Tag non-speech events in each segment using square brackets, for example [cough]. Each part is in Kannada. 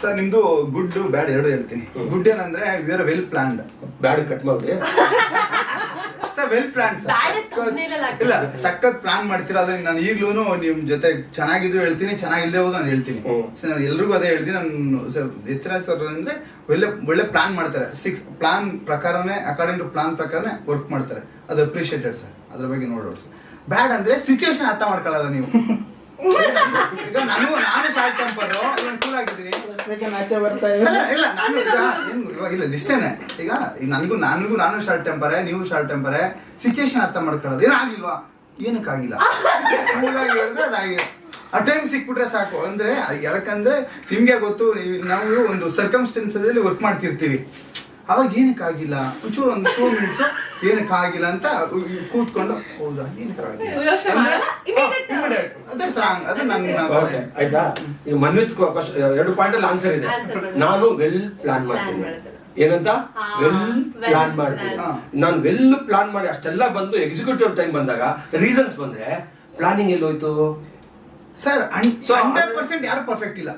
ಸರ್ ನಿಮ್ದು. ಗುಡ್ ಬ್ಯಾಡ್ ಎರಡು ಹೇಳ್ತೀನಿ. ಗುಡ್ ಏನಂದ್ರೆ we are well planned bad cut ಮಾಡಿ [laughs] ಸರ್ ವೆಲ್ ಪ್ಲಾನ್ ಇಲ್ಲ ಸಖತ್ ಪ್ಲಾನ್ ಮಾಡ್ತೀರಾ ಅದ್ರಿಂದ ನಾನು ಈಗ್ಲೂ ನಿಮ್ ಜೊತೆ ಚೆನ್ನಾಗಿದ್ರು ಹೇಳ್ತೀನಿ ಚೆನ್ನಾಗಿಲ್ಲದೆ ಹೋದ್ರು ನಾನು ಹೇಳ್ತೀನಿ. ನಾನು ಎಲ್ರಿಗೂ ಅದೇ ಹೇಳ್ತೀನಿ ನಾನು ಸರ್ ಎತ್ತರ ಸರ್ ಅಂದ್ರೆ ಒಳ್ಳೆ ಒಳ್ಳೆ ಪ್ಲಾನ್ ಮಾಡ್ತಾರೆ. ಸಿಕ್ಸ್ ಪ್ಲಾನ್ ಪ್ರಕಾರನೇ ಅಕಾರ್ಡಿಂಗ್ ಟು ಪ್ಲಾನ್ ಪ್ರಕಾರನೇ ವರ್ಕ್ ಮಾಡ್ತಾರೆ. ಅದು ಅಪ್ರಿಷಿಯೇಟೆಡ್ ಸರ್. ಅದ್ರ ಬಗ್ಗೆ ನೋಡೋಣ ಸರ್. ಬ್ಯಾಡ್ ಅಂದ್ರೆ ಸಿಚುವೇಶನ್ ಅರ್ಥ ಮಾಡ್ಕೊಳ್ಳಲ್ಲ ನೀವು. ಈಗ ನಾನು ನಾನು ಶಾರ್ಟ್ ಟೆಂಪರ್ ಕೂಲ್ ಆಗಿದ್ದೀನಿ ಆಚೆ ಬರ್ತಾ ಇಲ್ಲ ಇಲ್ಲ ನಾನು ಏನು ಇಲ್ಲ ಇಷ್ಟೇನೆ ಈಗ ಈಗ ನನಗೂ ನನಗೂ ನಾನು ಶಾರ್ಟ್ ಟೆಂಪರೇ ನೀವು ಶಾರ್ಟ್ ಟೆಂಪರೇ. ಸಿಚುವೇಶನ್ ಅರ್ಥ ಮಾಡ್ಕೊಳ್ಳೋದು. ಏನಾಗ್ಲಿಲ್ವಾ ಏನಕ್ಕಾಗಿಲ್ಲ ಹಂಗಾಗಿ ಹೇಳಿದ್ರೆ ಅದಾಗಿದೆ. ಆ ಟೈಮ್ ಸಿಕ್ಬಿಟ್ರೆ ಸಾಕು. ಅಂದ್ರೆ ಯಾಕಂದ್ರೆ ನಿಮ್ಗೆ ಗೊತ್ತು ನಾವು ಒಂದು ಸರ್ಕಮ್ಸ್ಟೆನ್ಸ್ ಅಲ್ಲಿ ವರ್ಕ್ ಮಾಡ್ತಿರ್ತೀವಿ. ಅವಾಗ ಏನಕ್ಕೆ ಆಗಿಲ್ಲ? ಒಂಚೂರು ಒಂದು ಟೂ ಮಿನಿಟ್ಸ್ ಏನಕ್ಕೆ ಆಗಿಲ್ಲ ಅಂತ ಕೂತ್ಕೊಂಡು ಹೌದಾ? ಆಯ್ತಾ? ಈ ಮನ್ವಿತ್ ಎರಡು ಪಾಯಿಂಟ್ ಅಲ್ಲಿ ಆನ್ಸರ್ ಇದೆ. ನಾನು ವೆಲ್ ಪ್ಲಾನ್ ಮಾಡ್ತೀನಿ. ಏನಂತ? ವೆಲ್ ಪ್ಲಾನ್ ಮಾಡ್ತೀನಿ. ನಾನು ವೆಲ್ ಪ್ಲಾನ್ ಮಾಡಿ ಅಷ್ಟೆಲ್ಲ ಬಂದು ಎಕ್ಸಿಕ್ಯೂಟಿವ್ ಟೈಮ್ ಬಂದಾಗ ರೀಸನ್ಸ್ ಬಂದ್ರೆ ಪ್ಲಾನಿಂಗ್ ಎಲ್ಲೋಯ್ತು? ಸರ್ ಹಂಡ್ರೆಡ್ ಪರ್ಸೆಂಟ್ ಯಾರು ಪರ್ಫೆಕ್ಟ್ ಇಲ್ಲ?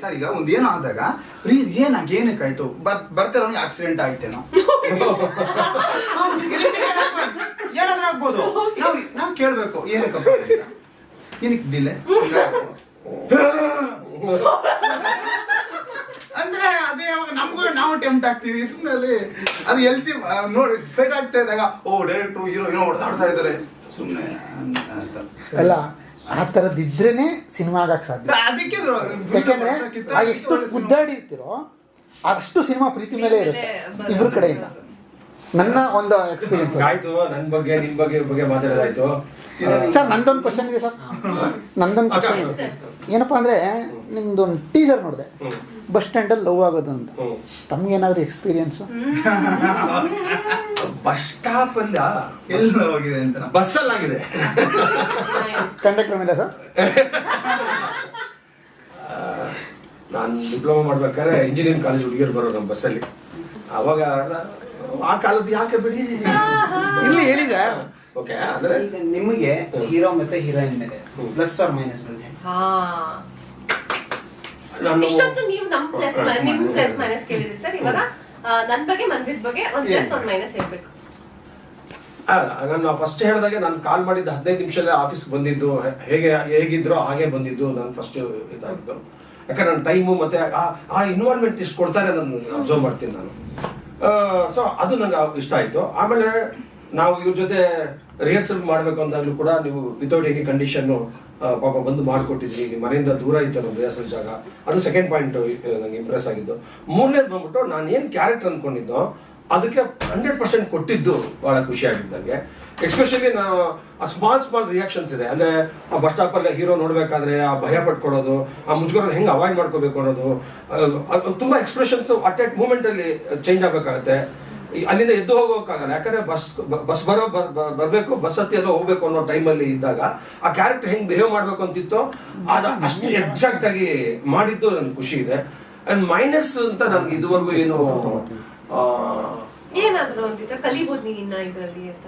ಸರ್ ಈಗ ಒಂದ್ ಏನೋ ಆದಾಗ ರೀಸ್ ಏನಾಗ ಏನಕ್ಕಾಯ್ತು ಬರ್ ಬರ್ತಿರೋ ಆಕ್ಸಿಡೆಂಟ್ ಆಯ್ತೇನೋ. [laughs] ಏನಾದ್ರೂ ಆಗ್ಬೋದು? ನಾವು ನಾವು ಕೇಳ್ಬೇಕು ಏನಕ್ಕಪ್ಪ ಏನಕ್ಕೆ ಡಿಲೆ [laughs] ಅಂದ್ರೆ ಅದೇ ಯಾವಾಗ ನಮಗೂ ನಾವು ಟೆಂಪ್ಟ್ ಆಗ್ತೀವಿ ಸುಮ್ಮನೆ ಅದು ಎಲ್ತಿ ನೋಡಿ ಫೇಟ್ ಆಗ್ತಾ ಇದ್ದಾಗ ಓ ಡೈರೆಕ್ಟ್ರು ಹೀರೋ ಏನೋ ಹೊಡೆದಾಡ್ತಾ ಇದಾರೆ. ಸುಮ್ಮನೆ ಅಲ್ಲ ಆ ಥರದ್ದಿದ್ರೇ ಸಿನಿಮಾ ಆಗಕ್ಕೆ ಸಾಧ್ಯ. ಅದಕ್ಕೆ ಯಾಕೆಂದ್ರೆ ಆ ಎಷ್ಟು ಗುದ್ದಾಡಿರ್ತೀರೋ ಅಷ್ಟು ಸಿನಿಮಾ ಪ್ರೀತಿ ಮೇಲೆ ಇರುತ್ತೆ. ಇಬ್ರು ಕಡೆಯಿಂದ. ನನ್ನ ಒಂದು ಎಕ್ಸ್ಪೀರಿಯನ್ಸ್ ಆಯ್ತು ನನ್ ಬಗ್ಗೆ ನಿಮ್ ಬಗ್ಗೆ ಬಗ್ಗೆ ಮಾತಾಡೋದಾಯ್ತು. ಸರ್ ನಂದೊಂದು ಕ್ವಶನ್ ಇದೆ ಸರ್. ನಂದೊಂದು ಕ್ವಶನ್. ಇದೆ. ಏನಪ್ಪ ಅಂದ್ರೆ ನಿಮ್ದೊಂದು ಟೀಸರ್ ನೋಡಿದೆ. ಬಸ್ ಸ್ಟ್ಯಾಂಡಲ್ಲಿ ಲವ್ ಆಗೋದು ಅಂತ. ತಮ್ಗೆ ತಮ್ಗೇನಾದ್ರೂ ಎಕ್ಸ್ಪೀರಿಯನ್ಸ್ ಬಸ್ ಸ್ಟಾಪ್ ಅಲ್ಲ ಎಲ್ಲ ಹೋಗಿದೆ ಅಂತ. ಬಸ್ ಅಲ್ಲಾಗಿದೆ. ಕಂಡಕ್ಟರ್ ಮೇಲೆ ಸರ್ ನಾನು ಡಿಪ್ಲೊಮಾ ಮಾಡ್ಬೇಕಾದ್ರೆ ಇಂಜಿನಿಯರಿಂಗ್ ಕಾಲೇಜ್ ಹುಡುಗಿಯರು ಬರೋರು ನಮ್ಮ ಬಸ್ಸಲ್ಲಿ ಅವಾಗ ಆ ಕಾಲದ ಯಾಕೆ ಬಿಡಿ? ಇಲ್ಲಿ ಹೇಳಿದೆ. ಓಕೆ ಅಂದ್ರೆ? ಈಗ ನಿಮಗೆ ಹೀರೋ ಮತ್ತೆ ಹೀರೋಯಿನ್ ಮೇಲೆ. ಪ್ಲಸ್ ಆರ್ ಮೈನಸ್ ಇಷ್ಟೊತ್ತು ನೀವು ನಮ್ ಪ್ಲಸ್ ನಿಮ್ ಪ್ಲಸ್ ಮೈನಸ್ ಕೇಳಿದ್ರಿ ಸರ್. ಇವಾಗ ನನ್ ಬಗ್ಗೆ ಮನ್ವಿತ್ ಬಗ್ಗೆ ಒಂದ್ ಪ್ಲಸ್ ಒಂದ್ ಮೈನಸ್ ಹೇಳ್ಬೇಕು. ನಾನು ಫಸ್ಟ್ ಹೇಳಿದಾಗೆ ನಾನು ಕಾಲ್ ಮಾಡಿದ್ದು ಹದಿನೈದು ನಿಮಿಷಲ್ಲೇ ಆಫೀಸ್ ಬಂದಿದ್ದು ಹೇಗೆ ಹೇಗಿದ್ರೋ ಹಾಗೆ ಬಂದಿದ್ದು ನಾನು ಫಸ್ಟ್ ಇದಾಗಿದ್ದು. ಯಾಕಂದ್ರೆ ನನ್ನ ಟೈಮು ಮತ್ತೆ ಆ- ಆ ಇನ್ವಾಲ್ವ್ಮೆಂಟ್ ಇಷ್ಟು ಕೊಡ್ತಾರೆ ನಾನು ಅಬ್ಸರ್ವ್ ಮಾಡ್ತೀನಿ ನಾನು. ಸೊ ಅದು ನಂಗೆ ಇಷ್ಟ ಆಯ್ತು. ಆಮೇಲೆ ನಾವು ಇವ್ರ ಜೊತೆ ರಿಹರ್ಸಲ್ ಮಾಡಬೇಕು ಅಂದಾಗಲೂ ಕೂಡ ನೀವು ವಿತೌಟ್ ಎನಿ ಕಂಡೀಷನ್ನು ಪಾಪ ಬಂದು ಮಾಡಿಕೊಟ್ಟಿದ್ರಿ, ನಿಮ್ಮ ಮನೆಯಿಂದ ದೂರ ಇತ್ತು ನಮ್ಮ ರಿಹರ್ಸಲ್ ಜಾಗ. ಅದು ಸೆಕೆಂಡ್ ಪಾಯಿಂಟ್ ನಂಗೆ ಇಂಪ್ರೆಸ್ ಆಗಿದ್ದು. ಮೂರನೇದು ಬಂದ್ಬಿಟ್ಟು ನಾನು ಏನು ಕ್ಯಾರೆಕ್ಟರ್ ಅನ್ಕೊಂಡಿದ್ದೋ ಅದಕ್ಕೆ ಹಂಡ್ರೆಡ್ ಪರ್ಸೆಂಟ್ ಕೊಟ್ಟಿದ್ದು ಬಹಳ ಖುಷಿ ಆಗಿದ್ದು ನನಗೆ ಎಸ್ಪೆಷಲಿ ನಾವು ಆ ಸ್ಮಾಲ್ ಸ್ಮಾಲ್ ರಿಯಾಕ್ಷನ್ಸ್ ಇದೆ. ಅಂದ್ರೆ ಆ ಬಸ್ ಸ್ಟಾಪಲ್ಲಿ ಹೀರೋ ನೋಡಬೇಕಾದ್ರೆ ಆ ಭಯ ಪಟ್ಕೊಳ್ಳೋದು, ಆ ಮುಜುಗರ ಹೆಂಗೆ ಅವಾಯ್ಡ್ ಮಾಡ್ಕೋಬೇಕು ಅನ್ನೋದು ತುಂಬ ಎಕ್ಸ್ಪ್ರೆಷನ್ಸ್ ಅಟ್ ಎಟ್ ಮೂಮೆಂಟ್ ಅಲ್ಲಿ ಚೇಂಜ್ ಆಗ್ಬೇಕಾಗತ್ತೆ. ಅಲ್ಲಿಂದ ಎದ್ದು ಹೋಗೋಕ್ಕಾಗಲ್ಲ. ಯಾಕಂದ್ರೆ ಬಸ್ ಬಸ್ ಬರೋ ಬರಬೇಕು ಬಸ್ ಹತ್ತಿ ಎಲ್ಲ ಹೋಗ್ಬೇಕು ಅನ್ನೋ ಟೈಮಲ್ಲಿ ಇದ್ದಾಗ ಆ ಕ್ಯಾರೆಕ್ಟರ್ ಹೆಂಗ್ ಬಿಹೇವ್ ಮಾಡಬೇಕು ಅಂತಿತ್ತು, ಅದು ಅಷ್ಟು ಎಕ್ಸಾಕ್ಟ್ ಆಗಿ ಮಾಡಿದ್ದು ನನ್ಗೆ ಖುಷಿ ಇದೆ. ಅಂಡ್ ಮೈನಸ್ ಅಂತ ನನ್ಗೆ ಇದುವರೆಗೂ ಏನು ಏನಾದ್ರು ಒಂದಿದ್ರೆ ಕಲಿಬಹುದು ನೀನ್ ಇನ್ನ ಇದ್ರಲ್ಲಿ ಅಂತ.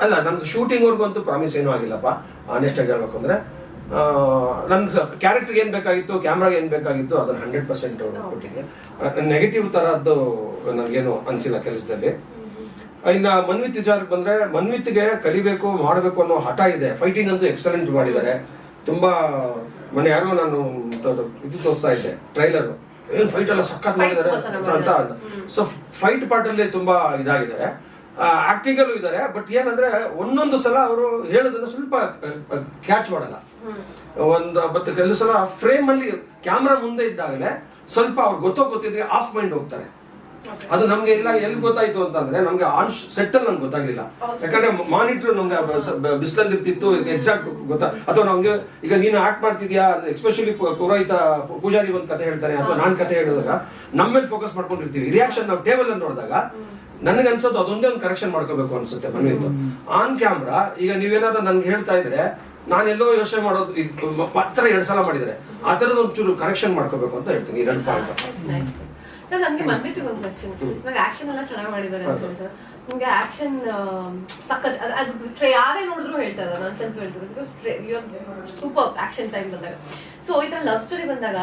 ಅಲ್ಲ ಪ್ರಾಮಿಸ್ ಏನೂ ಆಗಿಲ್ಲಪ್ಪ ಆನೆಸ್ಟ್ ಆಗಿ ಹೇಳ್ಬೇಕು ಅಂದ್ರೆ. ನನ್ನ ಕ್ಯಾರೆಕ್ಟರ್ ಏನ್ ಬೇಕಾಗಿತ್ತು ಕ್ಯಾಮ್ರಾಗೆ ಏನ್ ಬೇಕಾಗಿತ್ತು ಅದನ್ನ ಹಂಡ್ರೆಡ್ ಪರ್ಸೆಂಟ್ ಕೊಟ್ಟಿದ್ದೆ. ನೆಗೆಟಿವ್ ತರದ್ದು ನನಗೇನು ಅನ್ಸಿಲ್ಲ ಕೆಲಸದಲ್ಲಿ. ಇನ್ನ ಮನ್ವಿತ್ ವಿಚಾರಕ್ಕೆ ಬಂದ್ರೆ ಮನ್ವಿತ್ಗೆ ಕಲಿಬೇಕು ಮಾಡಬೇಕು ಅನ್ನೋ ಹಠ ಇದೆ. ಫೈಟಿಂಗ್ ಅಂತೂ ಎಕ್ಸಲೆಂಟ್ ಮಾಡಿದ್ದಾರೆ. ತುಂಬಾ ಮೊನ್ನೆ ಯಾರೋ ನಾನು ಇದು ತೋರಿಸ್ತಾ ಇದ್ದೆ ಟ್ರೈಲರ್ ಏನ್ ಫೈಟ್ ಎಲ್ಲ ಸಖತ್ ಮಾಡಿದ್ದಾರೆ ಅಂತ. ಸೊ ಫೈಟ್ ಪಾರ್ಟ್ ಅಲ್ಲಿ ತುಂಬಾ ಇದಾಗಿದೆ. ಆಕ್ಟಿಂಗ್ ಅಲ್ಲೂ ಇದ್ದಾರೆ ಬಟ್ ಏನಂದ್ರೆ ಒಂದೊಂದು ಸಲ ಅವರು ಹೇಳೋದನ್ನ ಸ್ವಲ್ಪ ಕ್ಯಾಚ್ ಮಾಡಲ್ಲ. ಒಂದು ಮತ್ತೆ ಕೆಲವು ಸಲ ಫ್ರೇಮ್ ಅಲ್ಲಿ ಕ್ಯಾಮ್ರಾ ಮುಂದೆ ಇದ್ದಾಗಲೇ ಸ್ವಲ್ಪ ಅವ್ರು ಗೊತ್ತೋ ಗೊತ್ತಿದ್ರೆ ಆಫ್ ಮೈಂಡ್ ಹೋಗ್ತಾರೆ. ಅದು ನಮ್ಗೆ ಇಲ್ಲ ಎಲ್ಲಿ ಗೊತ್ತಾಯ್ತು ಅಂತಂದ್ರೆ ನಮ್ಗೆ ಆನ್ ಸೆಟ್ ಅಲ್ಲಿ ನಮ್ಗೆ ಗೊತ್ತಾಗ್ಲಿಲ್ಲ ಯಾಕಂದ್ರೆ ಮಾನಿಟರ್ ನಮ್ಗೆ ಬಿಸಿಲಲ್ಲಿ ಇರ್ತಿತ್ತು ಎಕ್ಸಾಕ್ಟ್ ಗೊತ್ತಾ? ಅಥವಾ ನಮ್ಗೆ ಈಗ ನೀನು ಆಕ್ಟ್ ಮಾಡ್ತಿದ್ಯಾ? ಎಸ್ಪೆಷಲಿ ಪುರೋಹಿತ ಪೂಜಾರಿ ಒಂದ್ ಕತೆ ಹೇಳ್ತಾರೆ ಅಥವಾ ನಾನ್ ಕತೆ ಹೇಳಿದಾಗ ನಮ್ಮೇಲೆ ಫೋಕಸ್ ಮಾಡ್ಕೊಂಡಿರ್ತೀವಿ. ರಿಯಾಕ್ಷನ್ ನಾವು ಟೇಬಲ್ ಅಲ್ಲಿ ನೋಡಿದಾಗ ನನಗೆ ಅನ್ಸೋದು ಅದೊಂದೇ ಒಂದು ಕರೆಕ್ಷನ್ ಮಾಡ್ಕೋಬೇಕು ಅನ್ಸುತ್ತೆ ಮನ್ವಿತ್ತು ಆನ್ ಕ್ಯಾಮ್ರಾ ಈಗ ನೀವೇನಾದ್ರೂ ನನ್ಗೆ ಹೇಳ್ತಾ ಇದ್ರೆ ನಾನೆಲ್ಲೋ ಯೋಚನೆ ಮಾಡೋದು ಪತ್ರ ಎರಡು ಸಲ ಮಾಡಿದ್ರೆ ಆ ತರದ ಒಂಚೂರು ಕರೆಕ್ಷನ್ ಮಾಡ್ಕೋಬೇಕು ಅಂತ ಹೇಳ್ತೀನಿ ಎರಡು ಪಾಯಿಂಟ್ ಸರ್ ನನಗೆ ಮನ್ವಿತ್ ಒಂದು ಕ್ವಶನ್ ಇವಾಗ ಆಕ್ಷನ್ ಎಲ್ಲ ಚೆನ್ನಾಗಿ ಮಾಡಿದ್ದಾರೆ ಅಂತ ಹೇಳ್ತಾರೆ. ನಿಮ್ಗೆ ಆಕ್ಷನ್ ಸಖತ್ ಅದ್- ಟ್ರೇ- ಯಾರೇ ನೋಡಿದ್ರು ಹೇಳ್ತಾರೆ ನನ್ನ ಫ್ರೆಂಡ್ಸ್ ಹೇಳ್ತಾರೆ. Because your super action time ಬಂದಾಗ. ಸೊ ಈ ತರ ಲವ್ ಸ್ಟೋರಿ ಬಂದಾಗ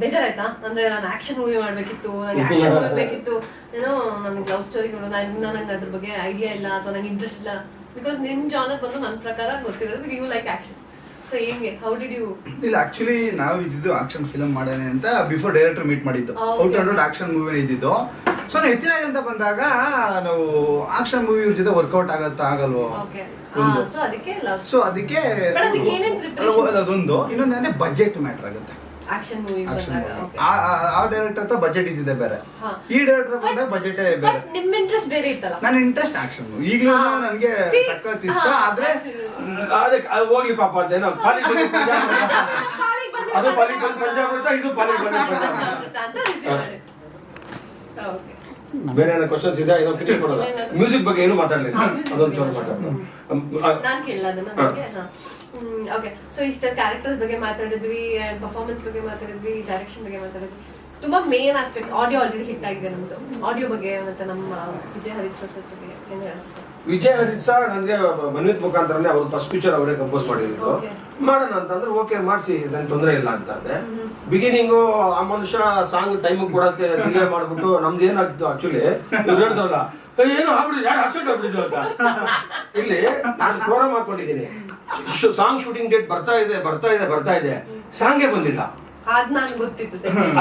ಬೇಜಾರಾಯ್ತಾ? ಅಂದ್ರೆ ನಾನು ಆಕ್ಷನ್ ಮೂವಿ ಮಾಡ್ಬೇಕಿತ್ತು ನಂಗೆ ಆಕ್ಷನ್ ಮೂವಿ ಬೇಕಿತ್ತು ಏನೋ ನನಗೆ ಲವ್ ಸ್ಟೋರಿಗಳು ನನಗೆ ಅದ್ರ ಬಗ್ಗೆ ಐಡಿಯಾ ಇಲ್ಲ ಅಥವಾ ನಂಗೆ ಇಂಟ್ರೆಸ್ಟ್ ಇಲ್ಲ. ಬಿಕಾಸ್ ನಿನ್ ಜಾನರ್ ಬಂದು ನನ್ನ ಪ್ರಕಾರ ಗೊತ್ತಿರೋದು ಯು ಲೈಕ್ ಆಕ್ಷನ್ ಸೊ ಹೆಂಗೆ? ಹೌ ಡಿಡ್ ಯು ಇಲ್ಲ ಆಕ್ಚುಲಿ ನಾವು ಇದ್ದಿದ್ದು ಆಕ್ಷನ್ ಫಿಲಮ್ ಮಾಡೋಣ ಅಂತ ಬಿಫೋರ್ ಡೈರೆಕ್ಟರ್ ಮೀಟ್ ಮಾಡಿದ್ದು. ಔಟ್ ಅಂಡ್ ಆಕ್ಷನ್ ಮೂವಿ ಇದ್ದಿದ್ದು. ಸೊ ಎತ್ತಿರಾಜ್ ಅಂತ ಬಂದಾಗ ನಾವು ಆಕ್ಷನ್ ಮೂವಿ ಇವ್ರ ಜೊತೆ ವರ್ಕೌಟ್ ಆಗತ್ತಾ ಆಗಲ್ವೋ? ಒಂದು. ಸೊ ಅದಕ್ಕೆ ಸೊ ಅದಕ್ಕೆ ಅದೊಂದು. ಇನ್ನೊಂದು ಅಂದ್ರೆ ಬಜೆಟ್ ಮ್ಯಾಟರ್ ಆಗುತ್ತೆ. ಆಕ್ಷನ್ ಮೂವಿ ಬಂದಾಗ ಆ ಆ ಡೈರೆಕ್ಟರ್ ಹತ್ರ ಬಜೆಟ್ ಇದ್ದಿದೆ ಬೇರೆ. ಈ ಡೈರೆಕ್ಟರ್ ಬಂದಾಗ ಬಜೆಟ್ ಬೇರೆ. ನಿಮ್ ಇಂಟ್ರೆಸ್ಟ್ ಬೇರೆ ಇತ್ತಲ್ಲ? ನನ್ನ ಇಂಟ್ರೆಸ್ಟ್ ಆಕ್ಷನ್ ಈಗಲೂ. ನನಗೆ ಸಖತ್ ಇಷ್ಟ. ಆದ್ರೆ ಅದಕ್ಕೆ ಅದು ಹೋಗ್ಲಿ ಪಾಪ ಅದೇನೋ ಬಂದು [laughs] ಪಂಜಾಬ್ ಅದು ಬಂದು ಪಂಜಾಬ್ ಅಂತ ಇದು ಪಾಲಿಗೆ ಬಂದು ಪಂಜಾಬ್ ಅಂತ receive ಮಾಡಿ. Okay. ಬೇರೆ ಏನೋ ಕ್ವಶನ್ಸ್ ಇದೆ ಏನೋ ಫಿನಿಶ್ ಮಾಡೋದ ಮ್ಯೂಸಿಕ್ ಬಗ್ಗೆ ಏನು ಮಾತಾಡಲಿಲ್ಲ. ಅದೊಂದು ಚೂರು ಮಾತಾಡೋದು. ನಾನ್ ಕೇಳಲ್ಲ ಅದನ್ನ ಓಕೆ ಸೊ ಇಷ್ಟ ಕ್ಯಾರೆಕ್ಟರ್ಸ್ ಬಗ್ಗೆ ಮಾತಾಡಿದ್ವಿ ಪರ್ಫಾರ್ಮೆನ್ಸ್ ಬಗ್ಗೆ ಮಾತಾಡಿದ್ವಿ ಡೈರೆಕ್ಷನ್ ಬಗ್ಗೆ ಮಾತಾಡಿದ್ವಿ. ತುಂಬಾ main aspect audio already hit ಆಗಿದೆ ನಮ್ದು. ಆಡಿಯೋ ಬಗ್ಗೆ ಮತ್ತೆ ನಮ್ಮ ವಿಜಯ್ ಹರಿತ್ ಸರ್ ಬಗ್ಗೆ ಏನ್ ಹೇಳೋದು ವಿಜಯ್ ಹರಿತ್ ಸರ್ ನನಗೆ ಮನ್ವಿತ್ ಮುಖಾಂತರನೇ ಅವ್ರು ಫಸ್ಟ್ ಪಿಕ್ಚರ್ ಅವರೇ ಕಂಪೋಸ್ ಮಾಡಿದ್ರು. ಮಾಡೋಣ ಅಂತಂದ್ರೆ ಓಕೆ ಮಾಡಿಸಿ ನನ್ ತೊಂದರೆ ಇಲ್ಲ ಅಂತ ಅಂದೆ. ಬಿಗಿನಿಂಗು ಆ ಮನುಷ್ಯ ಸಾಂಗ್ ಟೈಮ್ ಕೊಡಕ್ಕೆ ಡಿಲೇ ಮಾಡ್ಬಿಟ್ಟು ನಮ್ದು ಏನಾಗ್ತಿತ್ತು ಆಕ್ಚುಲಿ ಇವ್ರು ಹೇಳ್ದವಲ್ಲ ಏನು ಆಗ್ಬಿಡಿದ್ರು ಯಾರು ಆಗ್ಬಿಡಿದ್ರು ಅಂತ? ಇಲ್ಲಿ ನಾನು ಪ್ರೋಗ್ರಾಮ್ ಹಾಕೊಂಡಿದ್ದೀನಿ. ಸಾಂಗ್ ಶೂಟಿಂಗ್ ಡೇಟ್ ಬರ್ತಾ ಇದೆ ಬರ್ತಾ ಇದೆ ಬರ್ತಾ ಇದೆ. ಸಾಂಗೇ ಬಂದಿಲ್ಲ.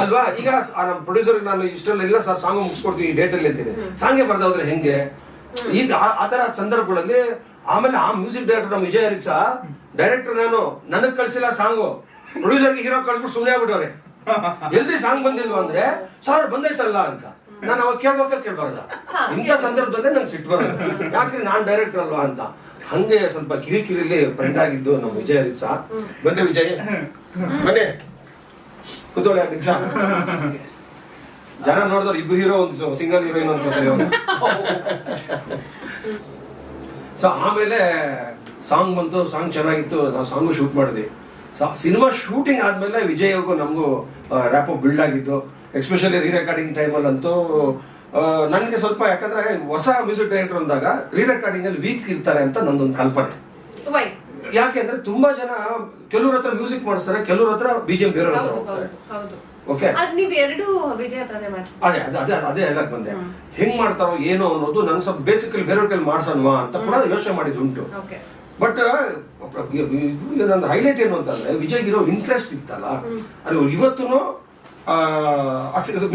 ಅಲ್ವಾ? ಈಗ ನಮ್ಮ ಪ್ರೊಡ್ಯೂಸರ್ ನಾನು ಇಷ್ಟೆಲ್ಲ ಇಲ್ಲ ಸರ್ ಸಾಂಗ್ ಮುಗಿಸ್ಕೊಡ್ತೀನಿ ಈ ಡೇಟ್ ಅಲ್ಲಿ ಅಂತೀನಿ. ಸಾಂಗೆ ಬರ್ದೋದ್ರೆ ಹೆಂಗೆ? ಈಗ ಆ- ಆ ತರ ಸಂದರ್ಭಗಳಲ್ಲಿ ಆಮೇಲೆ ಆ ಮ್ಯೂಸಿಕ್ ಡೈರೆಕ್ಟರ್ ನಮ್ಮ ವಿಜಯ್ ಹರಿಕ್ಸ ಡೈರೆಕ್ಟರ್ ನಾನು ನನಗ್ ಕಳ್ಸಿಲ್ಲ ಸಾಂಗು ಪ್ರೊಡ್ಯೂಸರ್ಗೆ ಹೀರೋ ಕಳ್ಸ್ಬಿಟ್ಟು ಸುಮ್ಮನೆ ಆಗ್ಬಿಟ್ಟವ್ರೆ. ಎಲ್ರಿ ಸಾಂಗ್ ಬಂದಿಲ್ವಾ ಅಂದ್ರೆ ಸರ್ ಬಂದೈತಲ್ಲ ಅಂತ. ನಾನು ಅವಾಗ ಕೇಳ್ಬೇಕ ಕೇಳ್ಬಾರ್ದ. ಇಂಥ ಸಂದರ್ಭದಲ್ಲೇ ನಂಗೆ ಸಿಟ್ಟು ಬರೋದು. ಯಾಕ್ರಿ ನಾನ್ ಡೈರೆಕ್ಟರ್ ಅಲ್ವಾ ಅಂತ. ಹಂಗೆ ಸ್ವಲ್ಪ ಕಿರಿಕಿರಿಲಿ ಫ್ರೆಂಡ್ ಆಗಿದ್ದು ನಮ್ಮ ವಿಜಯ್ ಹರಿಕ್ಸ ಸಾ ಬನ್ನಿ ವಿಜಯ್. ಬನ್ನಿ. ಕೂತ್ಕೊಳ್ಳಿ ಎರಡು ನಿಮಿಷ [laughs] ಜನ ನೋಡಿದ್ರೆ ಇಬ್ಬರು ಹೀರೋ ಒಂದು ಸಿಂಗಲ್ ಹೀರೋಯಿನ್ ಅಂತ ಸೊ ಆಮೇಲೆ ಸಾಂಗ್ ಬಂತು ಸಾಂಗ್ ಚೆನ್ನಾಗಿತ್ತು ನಾವು ಸಾಂಗು ಶೂಟ್ ಮಾಡಿದ್ವಿ. ಸಿನಿಮಾ ಶೂಟಿಂಗ್ ಆದ್ಮೇಲೆ ಅವ್ರಿಗೂ ನಮಗೂ ರ್ಯಾಪ್ ಬಿಲ್ಡ್ ಆಗಿದ್ದು. ಎಸ್ಪೆಷಲಿ ರೀ ರೆಕಾರ್ಡಿಂಗ್ ಟೈಮಲ್ಲಂತೂ ನನಗೆ ಸ್ವಲ್ಪ ಯಾಕಂದ್ರೆ ಹೊಸ ಮ್ಯೂಸಿಕ್ ಡೈರೆಕ್ಟರ್ ಅಂದಾಗ ರೀ ರೆಕಾರ್ಡಿಂಗ್ ಅಲ್ಲಿ ವೀಕ್ ಇರ್ತಾರೆ ಅಂತ ನಂದೊಂದು ಕಲ್ಪನೆ. Why? ಯಾಕೆ ಅಂದ್ರೆ ತುಂಬಾ ಜನ ಕೆಲವ್ರ ಹತ್ರ ಮ್ಯೂಸಿಕ್ ಮಾಡಿಸ್ತಾರೆ ಕೆಲವ್ರ ಹತ್ರ ಬಿಜೆಪಿ ಬೇರೆಯವ್ರ ಹತ್ರ ಹೋಗ್ತಾರೆ. ಓಕೆ ಅದ್ ನೀವ್ ಎರಡು ವಿಜಯ್ ಹತ್ರನೇ ಮಾಡ್ಸಿ ಅದೇ ಅದೇ ಅದೇ ಅದೇ ಹೇಳಕ್ ಬಂದೆ. ಹೆಂಗ್ ಮಾಡ್ತಾರೋ ಏನೋ ಅನ್ನೋದು ನಂಗೆ ಸ್ವಲ್ಪ ಬೇಸಿಕಲಿ ಬೇರೆಯವ್ರ ಕೈಲಿ ಮಾಡ್ಸೋಣವಾ ಅಂತ ಕೂಡ ಯೋಚನೆ ಮಾಡಿದ್ದುಂಟು ಬಟ್ ನಂದು ಹೈಲೈಟ್ ಏನು ಅಂತಂದ್ರೆ ವಿಜಯ್ ಇರೋ ಇಂಟ್ರೆಸ್ಟ್ ಇತ್ತಲ್ಲ. ಅದು ಇವತ್ತು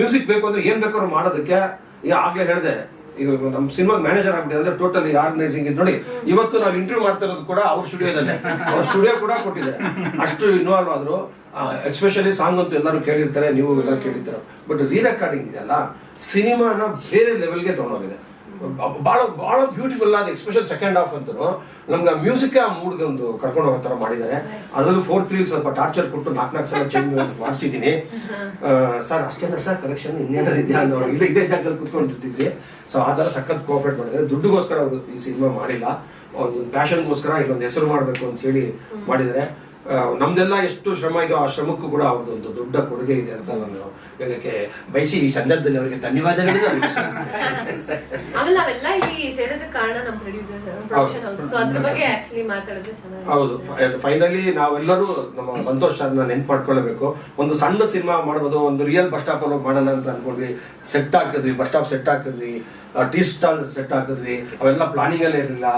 ಮ್ಯೂಸಿಕ್ ಬೇಕು ಅಂದ್ರೆ ಏನ್ ಬೇಕಾದ್ರೂ ಮಾಡೋದಕ್ಕೆ. ಈಗ ಆಗ್ಲೇ ಹೇಳಿದೆ ಈಗ ನಮ್ಮ ಸಿನಿಮಾ ಮ್ಯಾನೇಜರ್ ಆಗ್ಬಿಟ್ಟು ಅಂದ್ರೆ ಟೋಟಲಿ ಆರ್ಗನೈಸಿಂಗ್ ಇದು ನೋಡಿ. ಇವತ್ತು ನಾವು ಇಂಟರ್ವ್ಯೂ ಮಾಡ್ತಿರೋದು ಕೂಡ ಅವ್ರ ಸ್ಟುಡಿಯೋದಲ್ಲೇ ಅವ್ರ ಸ್ಟುಡಿಯೋ ಕೂಡ ಕೊಟ್ಟಿದ್ದಾರೆ. ಅಷ್ಟು ಇನ್ವಾಲ್ವ್ ಆದ್ರು. ಎಸ್ಪೆಷಲಿ ಸಾಂಗ್ ಅಂತೂ ಎಲ್ಲರೂ ಕೇಳಿರ್ತಾರೆ ನೀವು ಎಲ್ಲ ಕೇಳಿರ್ತಾರೆ. ಬಟ್ ರೀ ರೆಕಾರ್ಡಿಂಗ್ ಇದೆಯಲ್ಲ ಸಿನಿಮಾನ ಬೇರೆ ಲೆವೆಲ್ಗೆ ತಗೊಂಡೋಗಿದೆ. ಬಹಳ ಬಹಳ ಬ್ಯೂಟಿಫುಲ್ ಆದ ಎಕ್ಸ್ಪೆಷಲ್ ಸೆಕೆಂಡ್ ಹಾಫ್ ಅಂತೂ ನಮ್ಗೆ ಮ್ಯೂಸಿಕ್ ಆ ಮೂಡ್ಗೆ ಒಂದು ಕರ್ಕೊಂಡು ಹೋಗೋ ಥರ ಮಾಡಿದ್ದಾರೆ. ಅದರಲ್ಲೂ ಫೋರ್ ತ್ರೀ ಸ್ವಲ್ಪ ಟಾರ್ಚರ್ ಕೊಟ್ಟು ನಾಲ್ಕು ನಾಲ್ಕು ಸಲ ಚೇಂಜ್ ಮಾಡಿಸಿದ್ದೀನಿ. [laughs] ಸರ್ ಅಷ್ಟೇನ ಸರ್ ಕಲೆಕ್ಷನ್ ಇನ್ನೇನಾದ್ರು ಇದೆಯಾ ಅನ್ನೋ ಇಲ್ಲ ಇದೇ ಜಾಗದಲ್ಲಿ ಕುತ್ಕೊಂಡಿರ್ತಿದ್ವಿ. ಸೊ ಆ ಥರ ಸಖತ್ ಕೋಆಪರೇಟ್ ಮಾಡಿದ್ದಾರೆ. ದುಡ್ಡುಗೋಸ್ಕರ ಅವರು ಈ ಸಿನಿಮಾ ಮಾಡಿಲ್ಲ. ಒಂದು ಪ್ಯಾಷನ್ಗೋಸ್ಕರ ಇಲ್ಲೊಂದು ಹೆಸರು ಮಾಡಬೇಕು ಅಂತ ಹೇಳಿ ಮಾಡಿದ್ದಾರೆ. ನಮ್ದೆಲ್ಲ ಎಷ್ಟು ಶ್ರಮ ಇದೆಯೋ ಆ ಶ್ರಮಕ್ಕೂ ಕೂಡ ಅವ್ರದ್ದು ಒಂದು ದೊಡ್ಡ ಕೊಡುಗೆ ಇದೆ ಅಂತ ನಾನು ಹೇಳಕ್ಕೆ ಬಯಸಿ ಈ ಸಂದರ್ಭದಲ್ಲಿ ಅವರಿಗೆ ಧನ್ಯವಾದಗಳು. ಆಮೇಲೆ ನಾವೆಲ್ಲ ಇಲ್ಲಿ ಸೇರೋದಕ್ಕೆ ಕಾರಣ ನಮ್ಮ ಪ್ರೊಡ್ಯೂಸರ್ ಪ್ರೊಡಕ್ಷನ್ ಹೌಸ್ ಸೊ ಅದ್ರ ಬಗ್ಗೆ ಆಕ್ಚುಲಿ ಮಾತಾಡಿದ್ರೆ ಚೆನ್ನಾಗಿ ಹೌದು. ಫೈನಲಿ ನಾವೆಲ್ಲರೂ ನಮ್ಮ ಸಂತೋಷ ಸರ್ನ ನೆನ್ಪು ಮಾಡ್ಕೊಳ್ಳಬೇಕು ಒಂದು ಸಣ್ಣ ಸಿನಿಮಾ ಮಾಡ್ಬೋದು ಒಂದು ರಿಯಲ್ ಬಸ್ ಸ್ಟಾಪ್ ಅಲ್ಲಿ ಮಾಡೋಣ ಅಂತ ಅನ್ಕೊಂಡ್ವಿ. ಸೆಟ್ ಹಾಕಿದ್ವಿ ಬಸ್ ಸ್ಟಾಪ್ ಸೆಟ್ ಹಾಕಿದ್ವಿ. ಟೀ ಸ್ಟಾಲ್ ಸೆಟ್ ಹಾಕಿದ್ವಿ. ಅವೆಲ್ಲ ಪ್ಲಾನಿಂಗ್ ಅಲ್ಲೇ ಇರಲಿಲ್ಲ.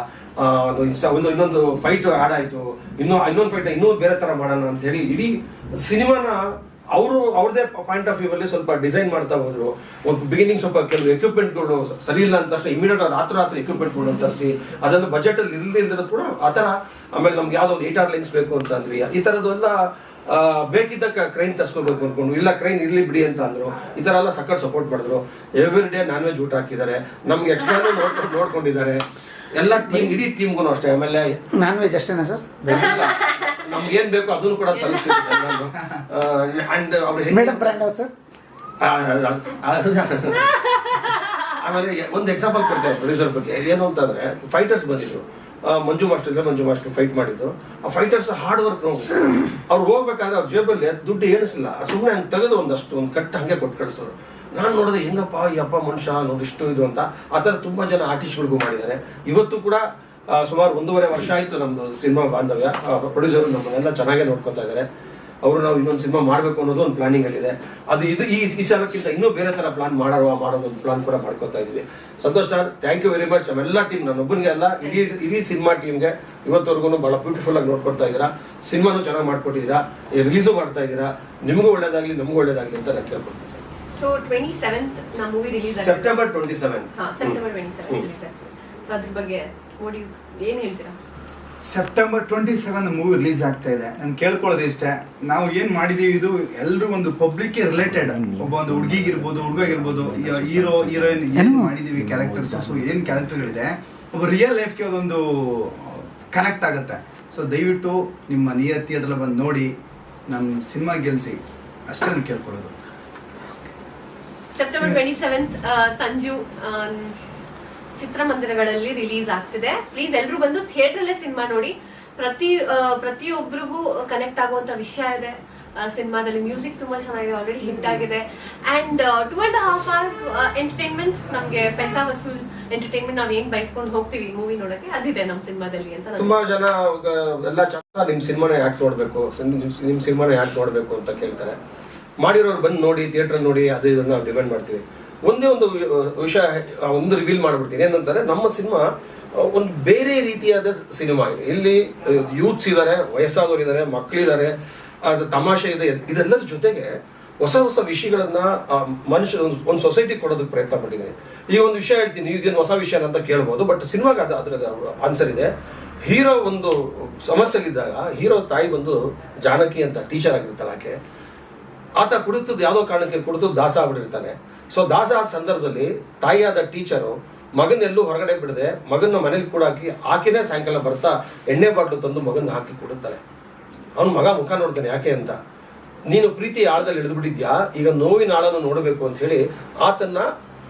ಇನ್ಸ- ಒಂದು ಇನ್ನೊಂದು ಫೈಟ್ ಆಡ್ ಆಯ್ತು ಇನ್ನೂ, ಇನ್ನೊಂದು ಫೈಟ್ ಇನ್ನೂ ಬೇರೆ ತರ ಮಾಡೋಣ ಅಂತ ಹೇಳಿ ಇಡೀ ಸಿನಿಮಾನ ಅವರು, ಅವ್ರದೇ ಪಾಯಿಂಟ್ ಆಫ್ ವ್ಯೂ ಅಲ್ಲಿ ಸ್ವಲ್ಪ ಡಿಸೈನ್ ಮಾಡ್ತಾ ಹೋದ್ರು. ಒಂದು ಬಿಗಿನಿಂಗ್ ಸ್ವಲ್ಪ ಕೆಲವು ಎಕ್ವಿಪ್ಮೆಂಟ್ಗಳು ಸರಿ ಇಲ್ಲ ಅಂತ ತಕ್ಷಣ ಇಮಿಡಿಯೇಟ್ ರಾತ್ರಿ ರಾತ್ರಿ ಎಕ್ವಿಪ್ಮೆಂಟ್ಗಳು ತರಿಸಿ, ಅದನ್ನು ಬಜೆಟ್ ಅಲ್ಲಿ ಇರಲಿ ಇಲ್ದಿರೋದು ಕೂಡ ಆ ಥರ ಆಮೇಲೆ ನಮ್ಗೆ ಯಾವ್ದೋ ಒಂದು ಏಟ್ ಆರ್ ಲೈನ್ಸ್ ಬೇಕು ಅಂತ ಅಂದ್ವಿ. ಈ ಥರದ್ದೆಲ್ಲ ಬೇಕಿದ್ದ ಕ್ರೈನ್ ತರ್ಸ್ಕೋಬೇಕು ಅನ್ಕೊಂಡು ಇಲ್ಲ ಕ್ರೈನ್ ಇರ್ಲಿ ಬಿಡಿ ಅಂತ ಅಂದ್ರು. ಈ ತರ ಎಲ್ಲ ಸಕ್ಕತ್ ಸಪೋರ್ಟ್ ಮಾಡಿದ್ರು. ಎವ್ರಿ ಡೇ ನಾನ್ ವೆಜ್ ಊಟ ಹಾಕಿದ್ದಾರೆ. ನಮ್ಗೆ ಎಕ್ಸ್ಟ್ರಾ ನೋಡ್ಕೊಂಡು ನೋಡ್ಕೊಂಡಿದ್ದಾರೆ. ಎಲ್ಲ ಟೀಮ್ ಇಡೀ ಟೀಮ್ಗೂ ಅಷ್ಟೇ ಆಮೇಲೆ ನಾನ್ ವೆಜ್ ಅಷ್ಟೇನಾ ಸರ್ ನಮ್ಗೆ ಏನ್ ಬೇಕು ಅದನ್ನು ಕೂಡ ತಲುಪಿಸಿದ್ದಾರೆ ಅಂಡ್ ಅವ್ರು ಮೇಡಮ್ ಬ್ರ್ಯಾಂಡ್ ಅವ್ರು ಸರ್ ಆಮೇಲೆ ಒಂದು ಎಕ್ಸಾಂಪಲ್ ಕೊಡ್ತೇವೆ ಪ್ರೊಡ್ಯೂಸರ್ ಬಗ್ಗೆ. ಏನು ಅಂತಂದ್ರೆ ಫೈಟರ್ಸ್ ಬಂದಿದ್ರು. ಮಂಜು ಮಾಸ್ಟರ್ ಇದ್ರೆ ಮಂಜು ಮಾಸ್ಟರ್ ಫೈಟ್ ಮಾಡಿದ್ರು ಆ ಫೈಟರ್ಸ್ ಹಾರ್ಡ್ ವರ್ಕ್ ಅವ್ರು ಹೋಗ್ಬೇಕಾದ್ರೆ ಅವ್ರ ಜೇಬಲ್ಲಿ ದುಡ್ಡು ಏನಿಸಿಲ್ಲ ಸುಮ್ಮನೆ ಹಂಗೆ ತೆಗೆದು ಒಂದಷ್ಟು ಒಂದು ಕಟ್ ಹಂಗೆ ಕೊಟ್ಟು ಕಳಿಸೋರು. ನಾನು ನೋಡಿದೆ ಹೆಂಗಪ್ಪ ಈ ಅಪ್ಪ ಮನುಷ್ಯ ನೋಡಿ ಇಷ್ಟು ಇದು ಅಂತ ಆ ಥರ ತುಂಬ ಜನ ಆರ್ಟಿಸ್ಟ್ಗಳಿಗೂ ಮಾಡಿದ್ದಾರೆ. ಇವತ್ತು ಕೂಡ ಸುಮಾರು ಒಂದೂವರೆ ವರ್ಷ ಆಯಿತು ನಮ್ಮದು ಸಿನಿಮಾ ಬಾಂಧವ್ಯ. ಪ್ರೊಡ್ಯೂಸರ್ ನಮ್ಮನ್ನೆಲ್ಲ ಚೆನ್ನಾಗೇ ನೋಡ್ಕೊತಾ ಇದ್ದಾರೆ. ಅವರು ನಾವು ಇನ್ನೊಂದು ಸಿನಿಮಾ ಮಾಡಬೇಕು ಅನ್ನೋದು ಒಂದು ಪ್ಲಾನಿಂಗ್ ಅಲ್ಲಿದೆ. ಅದು ಇದು ಈ ಈ ಸಲಕ್ಕಿಂತ ಇನ್ನೂ ಬೇರೆ ತರ ಪ್ಲಾನ್ ಮಾಡುವ ಮಾಡೋದು ಒಂದು ಪ್ಲಾನ್ ಕೂಡ ಮಾಡ್ಕೊತಾ ಇದೀವಿ. Santosh sir thank you very much ನಮ್ಮೆಲ್ಲ ಟೀಮ್ ನನ್ನೊಬ್ಬನಿಗೆ ಅಲ್ಲ ಇಡೀ ಇಡೀ ಸಿನಿಮಾ ಟೀಮ್ಗೆ ಇವತ್ತವರೆಗೂ ಬಹಳ ಬ್ಯೂಟಿಫುಲ್ ಆಗಿ ನೋಡ್ಕೊಡ್ತಾ ಇದ್ದೀರಾ. ಸಿನಿಮಾನು ಚೆನ್ನಾಗಿ ಮಾಡ್ಕೊಟ್ಟಿದ್ದೀರಾ. ರಿಲೀಸು ಮಾಡ್ತಾ ಇದ್ದೀರಾ. ನಿಮಗೂ ಒಳ್ಳೇದಾಗಲಿ ನಮಗೂ ಒಳ್ಳೇದಾಗ್ಲಿ ಅಂತ ನಾನು ಕೇಳ್ಕೊಡ್ತೀನಿ ಸರ್. ಸೊ ಟ್ವೆಂಟಿ ಸೆವೆಂತ್ ನಮ್ಮ movie release September twenty seven September twenty seven release ಆಗ್ತದೆ ಸೊ ಅದ್ರ ಬಗ್ಗೆ ಏನ್ ಹೇಳ್ತೀರಾ? September twenty seven movie release ಆಗ್ತಾ ಇದೆ. ನಾನು ಕೇಳ್ಕೊಳ್ಳೋದು ಇಷ್ಟೇ. ನಾವು ಏನ್ ಮಾಡಿದೀವಿ ಇದು ಎಲ್ಲರೂ ಒಂದು ಪಬ್ಲಿಕ್ ರಿಲೇಟೆಡ್ ಒಬ್ಬ ಒಂದು ಹುಡುಗಿಗಿರ್ಬೋದು ಹುಡುಗಿರ್ಬೋದು ಹೀರೋ ಹೀರೋಯಿನ್ ಏನ್ ಮಾಡಿದೀವಿ ಕ್ಯಾರೆಕ್ಟರ್ಸ್ ಸೊ ಏನ್ ಕ್ಯಾರೆಕ್ಟರ್ಗಳಿದೆ ಒಬ್ಬ ರಿಯಲ್ ಲೈಫ್ಗೆ ಅದೊಂದು ಕನೆಕ್ಟ್ ಆಗುತ್ತೆ. ಸೊ ದಯವಿಟ್ಟು ನಿಮ್ಮ ನಿಯರ್ ಥಿಯೇಟರ್ ಬಂದು ನೋಡಿ ನಮ್ಮ ಸಿನಿಮಾ ಗೆಲ್ಸಿ. ಅಷ್ಟೇ ನಾನು ಕೇಳ್ಕೊಳ್ಳೋದು. ಸೆಪ್ಟೆಂಬರ್ ಟ್ವೆಂಟಿ ಸೆವೆಂತ್ ಸಂಜು ಚಿತ್ರಮಂದಿರಗಳಲ್ಲಿ ರಿಲೀಸ್ ಆಗ್ತಿದೆ. ಪ್ಲೀಸ್ ಎಲ್ಲರೂ ಬಂದು ಥಿಯೇಟರ್ ಅಲ್ಲೇ ಸಿನಿಮಾ ನೋಡಿ. ಪ್ರತಿ ಪ್ರತಿಯೊಬ್ಬರಿಗೂ ಕನೆಕ್ಟ್ ಆಗುವಂತ ವಿಷಯ ಇದೆ. ಸಿನಿಮಾದಲ್ಲಿ ಮ್ಯೂಸಿಕ್ ತುಂಬಾ ಚೆನ್ನಾಗಿದೆ ಆಲ್ರೆಡಿ ಹಿಟ್ ಆಗಿದೆ. And two and half hours entertainment ನಮ್ಗೆ ಪೈಸಾ ವಸೂಲ್ ಎಂಟರ್ಟೈನ್ಮೆಂಟ್ ನಾವ್ ಏನ್ ಬಯಸ್ಕೊಂಡು ಹೋಗ್ತೀವಿ ಮೂವಿ ನೋಡಕ್ಕೆ ಅದಿದೆ ನಮ್ ಸಿನಿಮಾದಲ್ಲಿ ಅಂತ ತುಂಬಾ ಜನ ಎಲ್ಲ ಚೆನ್ನಾಗಿ ನಿಮ್ ಸಿನಿಮಾನ ಯಾಕೆ ನೋಡ್ಬೇಕು ನಿಮ್ ಸಿನಿಮಾನ ಯಾಕೆ ನೋಡ್ಬೇಕು ಅಂತ ಕೇಳ್ತಾರೆ. ಮಾಡಿರೋರು ಬಂದು ನೋಡಿ ಥಿಯೇಟರ್ ನೋಡಿ ಅದು ಇದನ್ನ ನಾವು ಡಿಪೆಂಡ್ ಮಾಡ್ತೀವಿ. ಒಂದೇ ಒಂದು ವಿಷಯ ಒಂದು ರಿವೀಲ್ ಮಾಡ್ಬಿಡ್ತೀನಿ. ಏನಂತಾರೆ ನಮ್ಮ ಸಿನಿಮಾ ಒಂದು ಬೇರೆ ರೀತಿಯಾದ ಸಿನಿಮಾ. ಇದೆ ಇಲ್ಲಿ ಯೂತ್ಸ್ ಇದ್ದಾರೆ ವಯಸ್ಸಾದವರು ಇದ್ದಾರೆ ಮಕ್ಕಳಿದ್ದಾರೆ ಅದು ತಮಾಷೆ ಇದೆ ಇದೆಲ್ಲದ ಜೊತೆಗೆ ಹೊಸ ಹೊಸ ವಿಷಯಗಳನ್ನ ಮನುಷ್ಯ, ಒಂದು- ಸೊಸೈಟಿ ಕೊಡೋದಕ್ಕೆ ಪ್ರಯತ್ನ ಪಟ್ಟಿದ್ದೀನಿ. ಈ ಒಂದು ವಿಷಯ ಹೇಳ್ತೀನಿ ಇದೇನು ಹೊಸ ವಿಷಯ ಅಂತ ಕೇಳ್ಬೋದು ಬಟ್ ಸಿನಿಮಾಗೆ ಅದು ಅದ್ರ ಆನ್ಸರ್ ಇದೆ. ಹೀರೋ ಒಂದು ಸಮಸ್ಯೆಗಿದ್ದಾಗ ಹೀರೋ ತಾಯಿ ಬಂದು ಜಾನಕಿ ಅಂತ ಟೀಚರ್ ಆಗಿರ್ತಾಳೆ ಆಕೆ, ಆತ ಕುಡಿತದ್ದು ಯಾವುದೋ ಕಾರಣಕ್ಕೆ ಕುಡಿದು ದಾಸ ಆಗ್ಬಿಟ್ಟಿರ್ತಾನೆ. ಸೊ ದಾಸ ಆದ ಸಂದರ್ಭದಲ್ಲಿ ತಾಯಿಯಾದ ಟೀಚರು ಮಗನೆಲ್ಲೂ ಹೊರಗಡೆ ಬಿಡದೆ ಮಗನ ಮನೇಲಿ ಕೂಡ ಹಾಕಿ ಆಕೆನೇ ಸಾಯಂಕಾಲ ಬರ್ತಾ ಎಣ್ಣೆ ಬಾಟ್ಲು ತಂದು ಮಗನ ಹಾಕಿ ಕೊಡುತ್ತಾಳೆ. ಅವನು ಮಗ ಮುಖ ನೋಡ್ತಾನೆ, ಯಾಕೆ ಅಂತ? ನೀನು ಪ್ರೀತಿ ಆಳದಲ್ಲಿ ಇಳಿದ್ಬಿಟ್ಟಿದ್ಯಾ? ಈಗ ನೋವಿನ ಆಳನ್ನು ನೋಡಬೇಕು ಅಂತ ಹೇಳಿ ಆತನ್ನ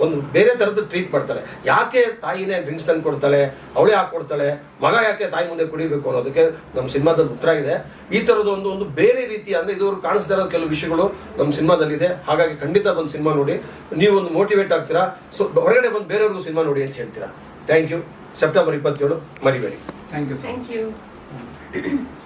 ಒಂದು ಬೇರೆ ಥರದ್ದು ಟ್ರೀಟ್ ಮಾಡ್ತಾಳೆ. ಯಾಕೆ ತಾಯಿನೇ ಡ್ರಿಂಕ್ಸ್ ತಂದು ಕೊಡ್ತಾಳೆ ಅವಳೇ ಹಾಕೊಡ್ತಾಳೆ? ಮಗ ಯಾಕೆ ತಾಯಿ ಮುಂದೆ ಕುಡಿಬೇಕು ಅನ್ನೋದಕ್ಕೆ ನಮ್ಮ ಸಿನಿಮಾದಲ್ಲಿ ಉತ್ತರ ಇದೆ. ಈ ಥರದ ಒಂದು ಒಂದು ಬೇರೆ ರೀತಿ ಅಂದ್ರೆ ಇದುವರೆಗೂ ಕಾಣಿಸ್ತಾ ಇರೋ ಕೆಲವು ವಿಷಯಗಳು ನಮ್ಮ ಸಿನಿಮಾದಲ್ಲಿದೆ. ಹಾಗಾಗಿ ಖಂಡಿತ ಬಂದು ಸಿನಿಮಾ ನೋಡಿ. ನೀವು ಒಂದು ಮೋಟಿವೇಟ್ ಆಗ್ತೀರಾ? ಸೊ ಹೊರಗಡೆ ಬಂದು ಬೇರೆಯವ್ರಿಗೂ ಸಿನಿಮಾ ನೋಡಿ ಅಂತ ಹೇಳ್ತೀರಾ? ಥ್ಯಾಂಕ್ ಯು ಸೆಪ್ಟೆಂಬರ್ ಇಪ್ಪತ್ತೇಳು ಮರಿಬೇಡಿ. Thank you sir thank you